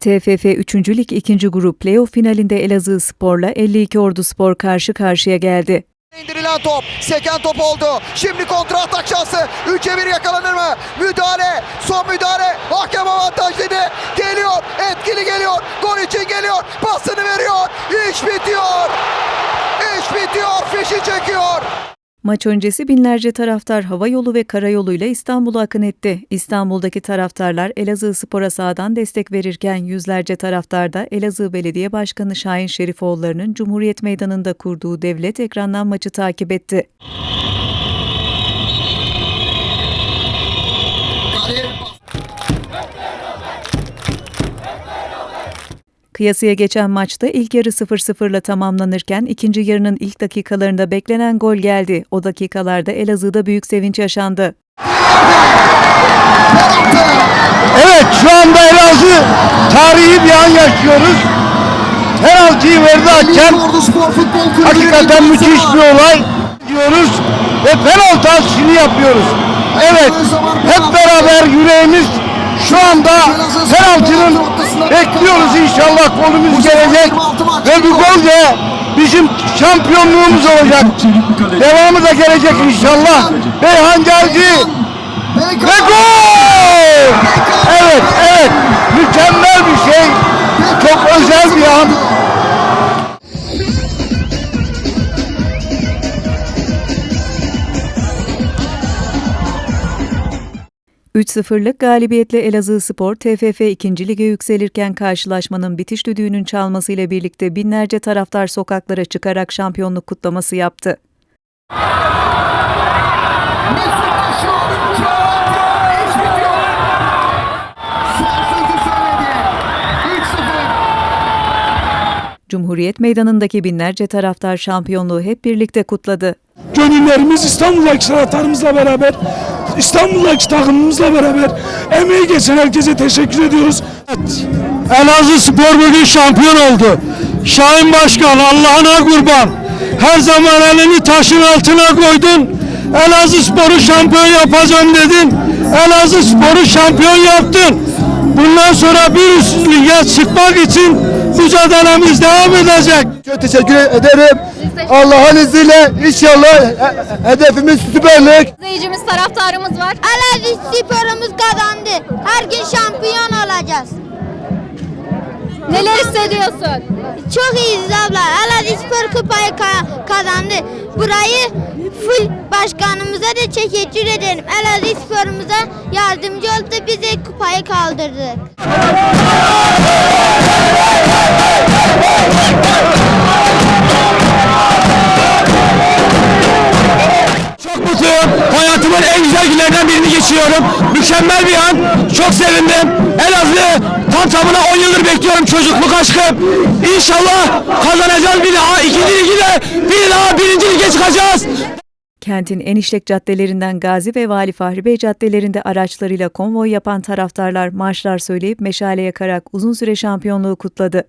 TFF 3. Lig 2. Grup Playoff finalinde Elazığ Spor'la 52 Ordu Spor karşı karşıya geldi. İndirilen top. Seken top oldu. Şimdi kontra atak şansı. 3'e 1 yakalanır mı? Müdahale. Son müdahale. Hakem avantaj dedi. Geliyor. Etkili geliyor. Gol için geliyor. Pasını veriyor. İş bitiyor. İş bitiyor. Fişi çekiyor. Maç öncesi binlerce taraftar hava yolu ve karayoluyla İstanbul'a akın etti. İstanbul'daki taraftarlar Elazığ Spor'a sağdan destek verirken yüzlerce taraftar da Elazığ Belediye Başkanı Şahin Şerifoğulları'nın Cumhuriyet Meydanı'nda kurduğu devlet ekrandan maçı takip etti. Kıyasıya geçen maçta ilk yarı 0-0'la tamamlanırken ikinci yarının ilk dakikalarında beklenen gol geldi. O dakikalarda Elazığ'da büyük sevinç yaşandı. Evet şu anda Elazığ tarihi bir an yaşıyoruz. Penaltıyı verdi hakem. Hakikaten müthiş bir olay diyoruz ve penaltı atışını yapıyoruz. Evet hep beraber yüreğimiz şu anda penaltının bekliyoruz inşallah golümüz gelecek ve bu gol de bizim şampiyonluğumuz olacak. Devamı da gelecek inşallah. Beyhan geldi. Ve gol! Evet, evet. Mükemmel bir şey. Çok özel bir an. ...3-0'lık galibiyetle Elazığ Spor TFF 2. Lig'e yükselirken karşılaşmanın bitiş düdüğünün çalmasıyla birlikte binlerce taraftar sokaklara çıkarak şampiyonluk kutlaması yaptı. Cumhuriyet Meydanı'ndaki binlerce taraftar şampiyonluğu hep birlikte kutladı. gönüllerimiz İstanbul'daki taraftarımızla beraber, İstanbul'daki takımımızla beraber emeği geçen herkese teşekkür ediyoruz. Elazığ Spor bugün şampiyon oldu. Şahin Başkan Allah'ına kurban. Her zaman elini taşın altına koydun. Elazığ Spor'u şampiyon yapacağım dedin. Elazığ Spor'u şampiyon yaptın. Bundan sonra bir üst lige çıkmak için mücadelemiz devam edecek. Çok teşekkür ederim. Allah'ın izniyle inşallah he- hedefimiz Süper Lig. izleyicimiz, taraftarımız var. Elazığ sporumuz kazandı. Her gün şampiyon olacağız. Neler hissediyorsun? Çok iyiyiz abla. Elazığ spor kupayı ka- kazandı. Burayı full başkanımıza da teşekkür ederim. Elazığ sporumuza yardımcı kupayı kaldırdık. Çok mutluyum. Hayatımın en güzel günlerinden birini geçiyorum. Mükemmel bir an. Çok sevindim. Elazığ tam tamına 10 yıldır bekliyorum çocukluk aşkım. İnşallah kazanacağız bir daha. ikinci ligi de bir daha birinci lige çıkacağız. Kentin en işlek caddelerinden Gazi ve Vali Fahri Bey caddelerinde araçlarıyla konvoy yapan taraftarlar marşlar söyleyip meşale yakarak uzun süre şampiyonluğu kutladı.